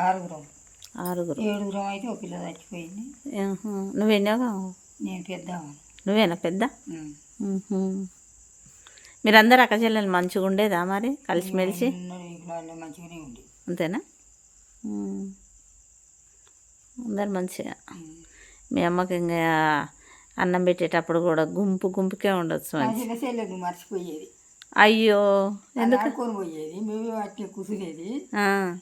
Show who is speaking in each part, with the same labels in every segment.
Speaker 1: ఆరుగురం.
Speaker 2: ఆరుగురు.
Speaker 1: ఏడుగురం అయితే ఒక పిల్ల చచ్చిపోయింది. నేను పెద్దామని
Speaker 2: నువ్వేనా పెద్ద. మీరందరూ అక్క చెల్లెలు మంచిగా ఉండేదా మరి? కలిసిమెలిసి?
Speaker 1: మంచిగానే
Speaker 2: అంతేనా. అందరు మంచిగా. మీ అమ్మకి ఇంకా అన్నం పెట్టేటప్పుడు కూడా గుంపు గుంపుకే ఉండొచ్చు
Speaker 1: మర్చిపోయేది.
Speaker 2: అయ్యో
Speaker 1: ఆడుకొని పోయేది. మేమే
Speaker 2: ఆ,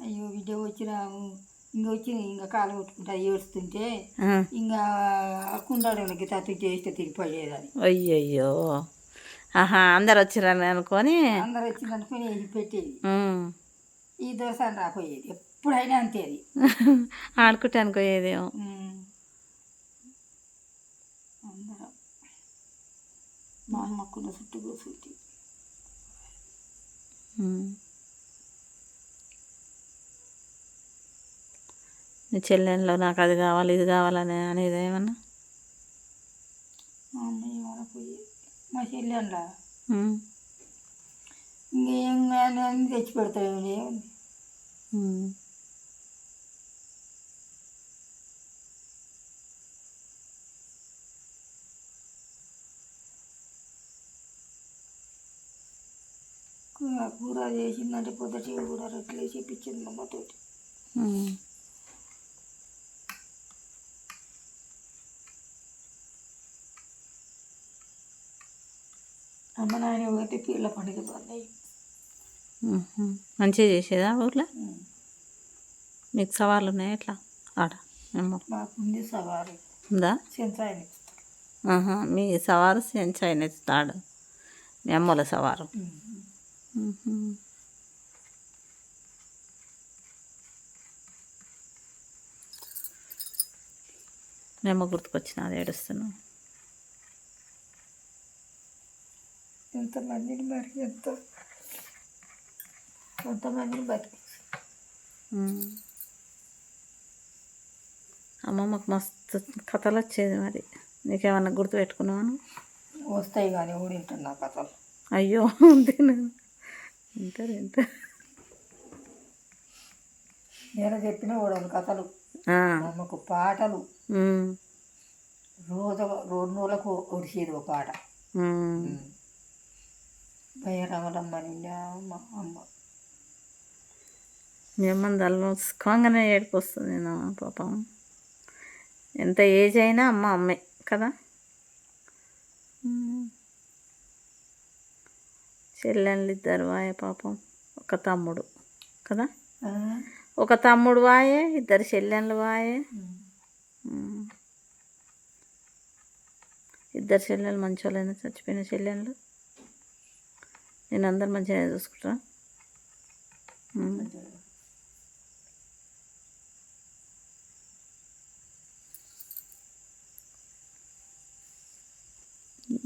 Speaker 1: అయ్యో బిడ్డ వచ్చిన ఇంకా వచ్చి ఇంకా కాలు కొట్టుకుంటా ఏడుస్తుంటే. ఇంకా కుండాడోళ్ళకి తత్తి చేస్తే తిరిగిపోయేదని.
Speaker 2: అయ్యయ్యో. ఆహా అందరు వచ్చిరని అనుకొని?
Speaker 1: అందరు వచ్చింది అనుకుని వేసి పెట్టేది. ఈ దోశ అని రాపోయేది. ఎప్పుడైనా అంతే అది.
Speaker 2: ఆడుకుంటే అనుకోయేదేమో.
Speaker 1: అందరం. మా అమ్మకున్న చుట్టూ కూర్చుంటే.
Speaker 2: నీ చెల్లెల్లో నాకు అది కావాలి ఇది కావాలని అనేది ఏమన్నా?
Speaker 1: మా మ్. ఇంకేం కానీ తెచ్చి పెడతాయి. కూర చేసిందంటే పొద్దుటి కూర రొట్టెలు చేపించింది అమ్మతోటి అమ్మ నాయన ఒకటి పండుగ పడ్డాయి.
Speaker 2: మంచిగా చేసేదా ఊర్లో? మీకు సవాళ్ళు ఉన్నాయా ఎట్లా? ఆడ
Speaker 1: మాకుంది సవారు.
Speaker 2: ఉందా? మీ సవారు సెంచైన ఎత్తుతాడు మీ అమ్మల సవారు. మ్హూ. మీ అమ్మ గుర్తుకొచ్చిన అది ఏడుస్తున్నావు
Speaker 1: ఎంతమందిని మరి ఎంత? కొంతమందిని బతికి
Speaker 2: మ్మ్. అమ్మమ్మకు మస్తు కథలు వచ్చేది మరి. నీకేమన్నా గుర్తు పెట్టుకున్నాను
Speaker 1: వస్తాయి కానీ ఊడింటున్నా కథలు?
Speaker 2: అయ్యో తిను తింటారు తింటారు
Speaker 1: నేను చెప్పిన ఓడలు కథలు. అమ్మకు పాటలు. రోజు రెండు రోజులకు ఒడిసేది ఒక పాట.
Speaker 2: మ్మ్.
Speaker 1: భయరామలమ్మ నిండా మా అమ్మ
Speaker 2: మీ ఏడుపు వస్తుంది నా పాపం ఎంత ఏజ్ అయినా అమ్మ అమ్మే కదా. చెల్లెళ్ళు ఇద్దరు వాయే పాపం ఒక తమ్ముడు కదా? ఒక తమ్ముడు వాయే ఇద్దరు చెల్లెళ్ళు వాయే. ఇద్దరు చెల్లెలు మంచోళ్ళైనా చచ్చిపోయిన చెల్లెళ్ళు నేను అందరు మంచిగా చూసుకుంటా.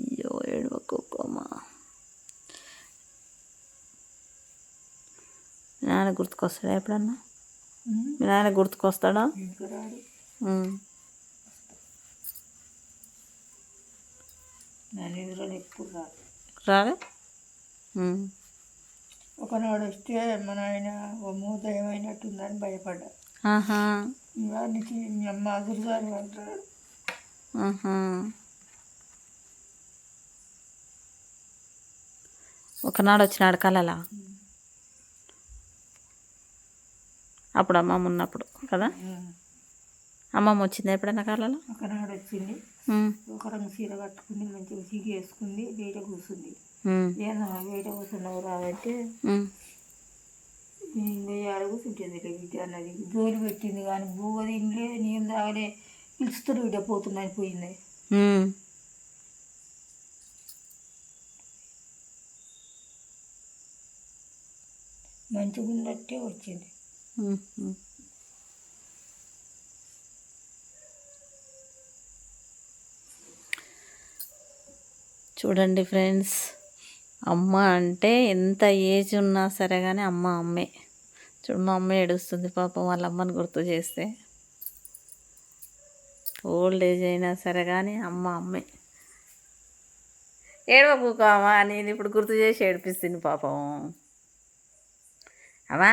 Speaker 2: అయ్యో ఏడవకోమా మీ నాన్న గుర్తుకొస్తాడా ఎప్పుడన్నా. మీ నాన్న గుర్తుకొస్తాడా? రాలే.
Speaker 1: ఒకనాడు వస్తే మన ఆయన ఓ మూత ఏమైనట్టుందని భయపడ్డా.
Speaker 2: ఆహా.
Speaker 1: వాడికి మీ అమ్మ
Speaker 2: ఆహా. ఒకనాడు వచ్చినాడు కలలా? అప్పుడు అమ్మమ్మ ఉన్నప్పుడు కదా? అమ్మమ్మ వచ్చింది ఎప్పుడైనా కలలో?
Speaker 1: ఒకనాడు వచ్చింది. ఒక రంగు చీర కట్టుకుంది మంచిగా చీకి వేసుకుంది బయట కూర్చుంది.
Speaker 2: ఉమ్,
Speaker 1: ఏనా బయట కూర్చున్నావు రావంటే
Speaker 2: ఉమ్.
Speaker 1: ఇంకా ఏడ కూర్చుంటుంది బిడ్డ అన్నది జోలి పెట్టింది కానీ బువ్వ తినలే నేను తాగలే పిలుస్తారు బిడ్డ పోతున్నాయి పోయింది
Speaker 2: ఉమ్.
Speaker 1: మంచిగా ఉన్నట్టే వచ్చింది
Speaker 2: ఉమ్, ఉమ్. చూడండి ఫ్రెండ్స్ అమ్మ అంటే ఎంత ఏజ్ ఉన్నా సరే కానీ అమ్మ అమ్మే. చూడు మా అమ్మ ఏడుస్తుంది పాపం వాళ్ళ అమ్మని గుర్తు చేస్తే. ఓల్డ్ ఏజ్ అయినా సరే కానీ అమ్మ అమ్మే. ఏడవకు కామా నేను ఇప్పుడు గుర్తు చేసి ఏడిపిస్తుంది పాపం. అమ్మా?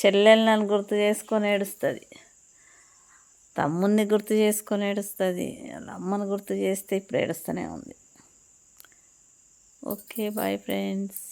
Speaker 2: చెల్లెళ్ళని గుర్తు చేసుకొని ఏడుస్తుంది. తమ్ముడిని గుర్తు చేసుకొని ఏడుస్తుంది. వాళ్ళ అమ్మని గుర్తు చేస్తే ఇప్పుడు ఏడుస్తూనే ఉంది. Okay bye friends.